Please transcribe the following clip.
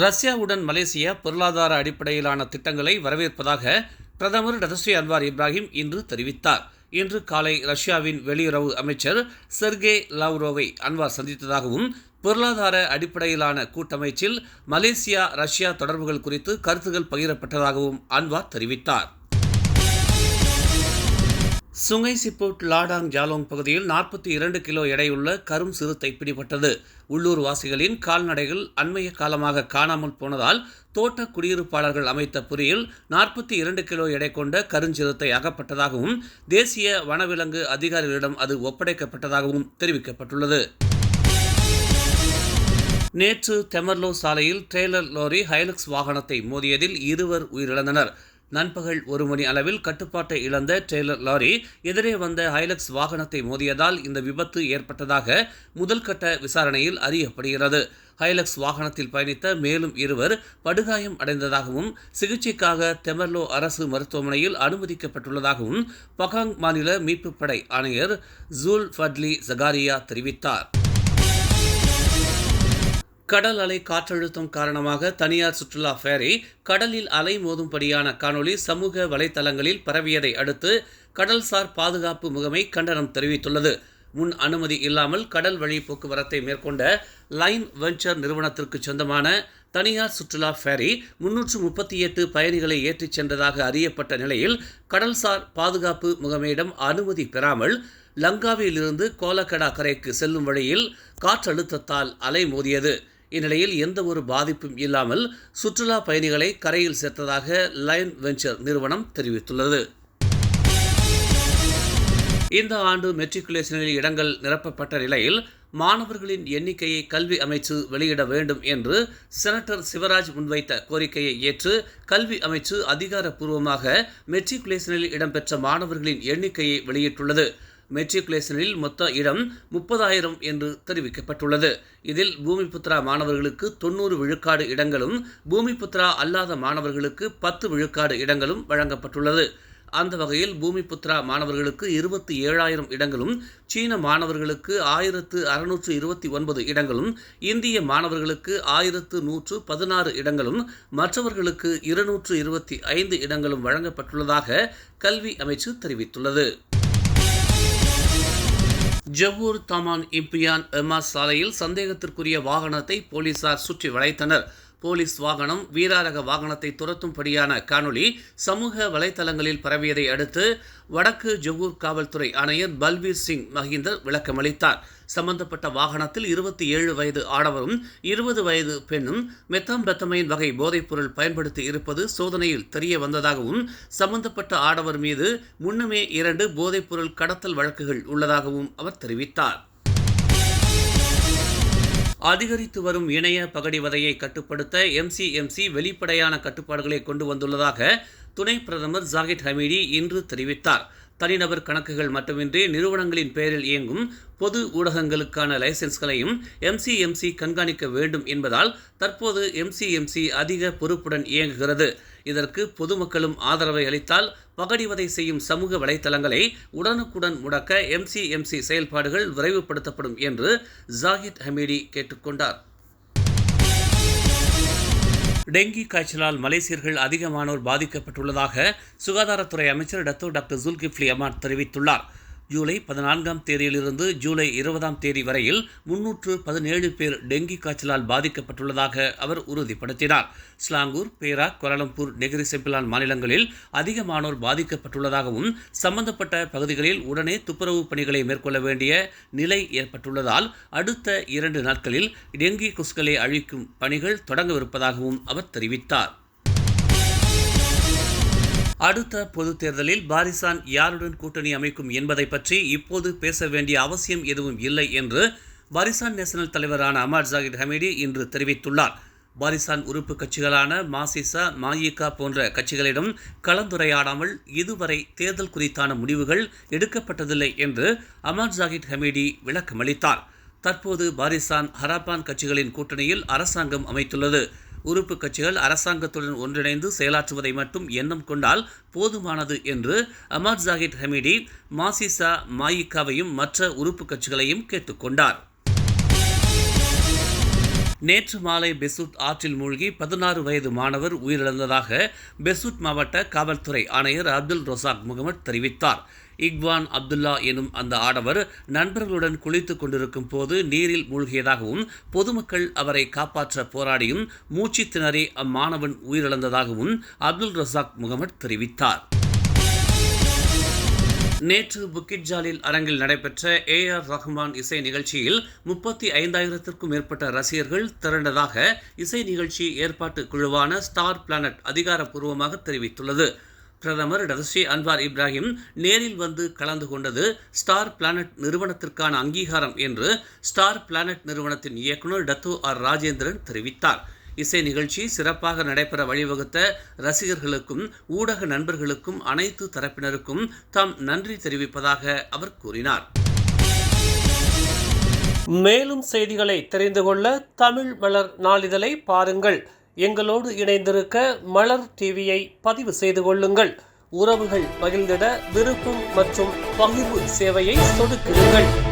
ரஷ்யாவுடன் Malaysia பொருளாதார அடிப்படையிலான திட்டங்களை வரவேற்பதாக பிரதமர் டதஸ்ரீ அன்வார் இப்ராஹிம் இன்று தெரிவித்தார். இன்று காலை ரஷ்யாவின் வெளியுறவு அமைச்சர் செர்கே லாவ்ரோவை அன்வார் சந்தித்ததாகவும் பொருளாதார அடிப்படையிலான கூட்டமைச்சில் மலேசியா ரஷ்யா தொடர்புகள் குறித்து கருத்துகள் பகிரப்பட்டதாகவும் அன்வார் தெரிவித்தார். சுங்கை சிப்போட் லாடாங் ஜாலோங் பகுதியில் நாற்பத்தி இரண்டு கிலோ எடையுள்ள கரும் சிறுத்தை பிடிபட்டது. உள்ளூர் வாசிகளின் கால்நடைகள் அண்மைய காலமாக காணாமல் போனதால் தோட்ட குடியிருப்பாளர்கள் அமைத்த புரியில் நாற்பத்தி இரண்டு கிலோ எடை கொண்ட கருஞ்சிறுத்தை அகப்பட்டதாகவும் தேசிய வனவிலங்கு அதிகாரிகளிடம் அது ஒப்படைக்கப்பட்டதாகவும் தெரிவிக்கப்பட்டுள்ளது. நேற்று தெமர்லோ சாலையில் ட்ரெய்லர் லாரி ஹைலக்ஸ் வாகனத்தை மோதியதில் இருவர் உயிரிழந்தனர். நண்பகல் ஒரு மணி அளவில் கட்டுப்பாட்டை இழந்த ட்ரெய்லர் லாரி எதிரே வந்த ஹைலக்ஸ் வாகனத்தை மோதியதால் இந்த விபத்து ஏற்பட்டதாக முதல் கட்ட விசாரணையில் அறியப்படுகிறது. ஹைலக்ஸ் வாகனத்தில் பயணித்த மேலும் இருவர் படுகாயம் அடைந்ததாகவும் சிகிச்சைக்காக தெமர்லோ அரசு மருத்துவமனையில் அனுமதிக்கப்பட்டுள்ளதாகவும் பகாங் மாநில மீட்புப் படை ஆணையர் ஜூல் ஃபட்லி ஜகாரியா தெரிவித்தார். கடல் அலை காற்றழுத்தம் காரணமாக தனியார் சுற்றுலா ஃபேரி கடலில் அலை மோதும்படியான காணொளி சமூக வலைதளங்களில் பரவியதை அடுத்து கடல்சார் பாதுகாப்பு முகமை கண்டனம் தெரிவித்துள்ளது. முன் அனுமதி இல்லாமல் கடல் வழி போக்குவரத்தை மேற்கொண்ட லைன் வெஞ்சர் நிறுவனத்திற்கு சொந்தமான தனியார் சுற்றுலா ஃபேரி முன்னூற்று முப்பத்தி எட்டு பயணிகளை ஏற்றிச் சென்றதாக அறியப்பட்ட நிலையில் கடல்சார் பாதுகாப்பு முகமையிடம் அனுமதி பெறாமல் லங்காவிலிருந்து கோலக்கடா கரைக்கு செல்லும் வழியில் காற்றழுத்தத்தால் அலை மோதியது. இந்நிலையில் எந்த ஒரு பாதிப்பும் இல்லாமல் சுற்றுலா பயணிகளை கரையில் சேர்த்ததாக லைன் வெஞ்சர் நிறுவனம் தெரிவித்துள்ளது. இந்த ஆண்டு மெட்ரிகுலேஷனில் இடங்கள் நிரப்பப்பட்ட நிலையில் மாணவர்களின் எண்ணிக்கையை கல்வி அமைச்சு வெளியிட வேண்டும் என்று செனட்டர் சிவராஜ் முன்வைத்த கோரிக்கையை ஏற்று கல்வி அமைச்சு அதிகாரப்பூர்வமாக மெட்ரிகுலேஷனில் இடம்பெற்ற மாணவர்களின் எண்ணிக்கையை வெளியிட்டுள்ளது. மெட்ரிகுலேஷனில் மொத்த இடம் முப்பதாயிரம் என்று தெரிவிக்கப்பட்டுள்ளது. இதில் பூமிபுத்ரா மாணவர்களுக்கு தொண்ணூறு விழுக்காடு இடங்களும் பூமிபுத்ரா அல்லாத மாணவர்களுக்கு பத்து விழுக்காடு இடங்களும் வழங்கப்பட்டுள்ளது. அந்த வகையில் பூமிபுத்ரா மாணவர்களுக்கு இருபத்தி ஏழாயிரம் இடங்களும் சீன மாணவர்களுக்கு ஆயிரத்து அறுநூற்று இருபத்தி ஒன்பது இடங்களும் இந்திய மாணவர்களுக்கு ஆயிரத்து நூற்று பதினாறு இடங்களும் மற்றவர்களுக்கு இருநூற்று இருபத்தி ஐந்து இடங்களும் வழங்கப்பட்டுள்ளதாக கல்வி அமைச்சு தெரிவித்துள்ளது. ஜவ்வூர் தமான் இம்பியான் எமாஸ் சாலையில் சந்தேகத்திற்குரிய வாகனத்தை போலீசார் சுற்றி வளைத்தனர். போலீஸ் வாகனம் வீராரக வாகனத்தை துரத்தும்படியான காணொளி சமூக வலைதளங்களில் பரவியதை அடுத்து வடக்கு ஜொகூர் காவல்துறை ஆணையர் பல்பீர் சிங் மஹிந்தர் விளக்கமளித்தார் சம்பந்தப்பட்ட வாகனத்தில் இருபத்தி ஏழு வயது ஆடவரும் இருபது வயது பெண்ணும் மெத்தாம்பெத்தமைன் வகை போதைப்பொருள் பயன்படுத்தி இருப்பது சோதனையில் தெரிய வந்ததாகவும் சம்பந்தப்பட்ட ஆடவர் மீது முன்னமே இரண்டு போதைப்பொருள் கடத்தல் வழக்குகள் உள்ளதாகவும் அவர் தெரிவித்தார். அதிகரித்து வரும் இணைய பகடிவதையை கட்டுப்படுத்த எம்சிஎம்சி வெளிப்படையான கட்டுப்பாடுகளை கொண்டு வந்துள்ளதாக துணை பிரதமர் ஜாகித் ஹமீடி இன்று தெரிவித்தார். தனிநபர் கணக்குகள் மட்டுமின்றி நிறுவனங்களின் பெயரில் இயங்கும் பொது ஊடகங்களுக்கான லைசன்ஸ்களையும் எம்சிஎம்சி கண்காணிக்க வேண்டும் என்பதால் தற்போது எம்சிஎம்சி அதிக பொறுப்புடன் இயங்குகிறது. இதற்கு பொதுமக்களும் ஆதரவை அளித்தால் பகடிவதை செய்யும் சமூக வலைத்தளங்களை உடனுக்குடன் முடக்க எம்சிஎம்சி செயல்பாடுகள் விரைவுபடுத்தப்படும் என்று ஜாகித் ஹமீடி கேட்டுக்கொண்டார். டெங்கி காய்ச்சலால் மலேசியர்கள் அதிகமானோர் பாதிக்கப்பட்டுள்ளதாக சுகாதாரத்துறை அமைச்சர் டத்தோ டாக்டர் ஜுல்கிஃப்லி அமான் தெரிவித்துள்ளார். ஜூலை பதினான்காம் தேதியிலிருந்து ஜூலை இருபதாம் தேதி வரையில் முன்னூற்று பதினேழு பேர் டெங்கி காய்ச்சலால் பாதிக்கப்பட்டுள்ளதாக அவர் உறுதிப்படுத்தினார். ஸ்லாங்கூர் பேரா கோலாலம்பூர் நெகிரி செம்பிலான் மாநிலங்களில் அதிகமானோர் பாதிக்கப்பட்டுள்ளதாகவும் சம்பந்தப்பட்ட பகுதிகளில் உடனே துப்புரவு பணிகளை மேற்கொள்ள வேண்டிய நிலை ஏற்பட்டுள்ளதால் அடுத்த இரண்டு நாட்களில் டெங்கி கொசுக்களை அழிக்கும் பணிகள் தொடங்கவிருப்பதாகவும் அவர் தெரிவித்தார். அடுத்த பொதுத் தேர்தலில் பாரிசான் யாருடன் கூட்டணி அமைக்கும் என்பதை பற்றி இப்போது பேச வேண்டிய அவசியம் எதுவும் இல்லை என்று பாரிசான் நேஷனல் தலைவரான அமர் ஜாகித் ஹமீடி இன்று தெரிவித்துள்ளார். பாரிசான் உறுப்பு கட்சிகளான மாசிசா மாயிகா போன்ற கட்சிகளிடம் கலந்துரையாடாமல் இதுவரை தேர்தல் குறித்தான முடிவுகள் எடுக்கப்பட்டதில்லை என்று அமர் ஜாகித் ஹமீடி விளக்கமளித்தார். தற்போது பாரிசான் ஹராபான் கட்சிகளின் கூட்டணியில் அரசாங்கம் அமைத்துள்ளது. உறுப்பு கட்சிகள் அரசாங்கத்துடன் ஒன்றிணைந்து செயலாற்றுவதை மட்டும் எண்ணம் கொண்டால் போதுமானது என்று அமர் ஜாகித் ஹமீடி மாசிசா மாயிகாவையும் மற்ற உறுப்பு கட்சிகளையும் கேட்டுக்கொண்டார். நேற்று மாலை பெசுட் ஆற்றில் மூழ்கி பதினாறு வயது மாணவர் உயிரிழந்ததாக பெசுட் மாவட்ட காவல்துறை ஆணையர் அப்துல் ரொசாக் முகமது தெரிவித்தார். இக்வான் அப்துல்லா எனும் அந்த ஆடவர் நண்பர்களுடன் குளித்துக் கொண்டிருக்கும் போது நீரில் மூழ்கியதாகவும் பொதுமக்கள் அவரை காப்பாற்ற போராடியும் மூச்சு திணறி அம்மாணவன் உயிரிழந்ததாகவும் அப்துல் ரசாக் முகமது தெரிவித்தார். நேற்று புக்கிட் ஜாலில் அரங்கில் நடைபெற்ற ஏ ஆர் ரஹ்மான் இசை நிகழ்ச்சியில் முப்பத்தி ஐந்தாயிரத்திற்கும் மேற்பட்ட ரசிகர்கள் திரண்டதாக இசை நிகழ்ச்சி ஏற்பாட்டு குழுவான ஸ்டார் பிளானட் அதிகாரப்பூர்வமாக தெரிவித்துள்ளது. பிரதமர் டதஸ்ரீ அன்வார் இப்ராஹிம் நேரில் வந்து கலந்து கொண்டது ஸ்டார் பிளானட் நிறுவனத்திற்கான அங்கீகாரம் என்று ஸ்டார் பிளானட் நிறுவனத்தின் இயக்குநர் டத்து ஆர் ராஜேந்திரன் தெரிவித்தார். இசை நிகழ்ச்சி சிறப்பாக நடைபெற வழிவகுத்த ரசிகர்களுக்கும் ஊடக நண்பர்களுக்கும் அனைத்து தரப்பினருக்கும் தாம் நன்றி தெரிவிப்பதாக அவர் கூறினார். மேலும் செய்திகளை தெரிந்து கொள்ள தமிழ் மலர் நாளிதழை பாருங்கள். எங்களோடு இணைந்திருக்க மலர் டிவியை பதிவு செய்து கொள்ளுங்கள். உறவுகள் பகிர்ந்திட விருப்பம் மற்றும் பகிர்வு சேவையை சொடுக்குங்கள்.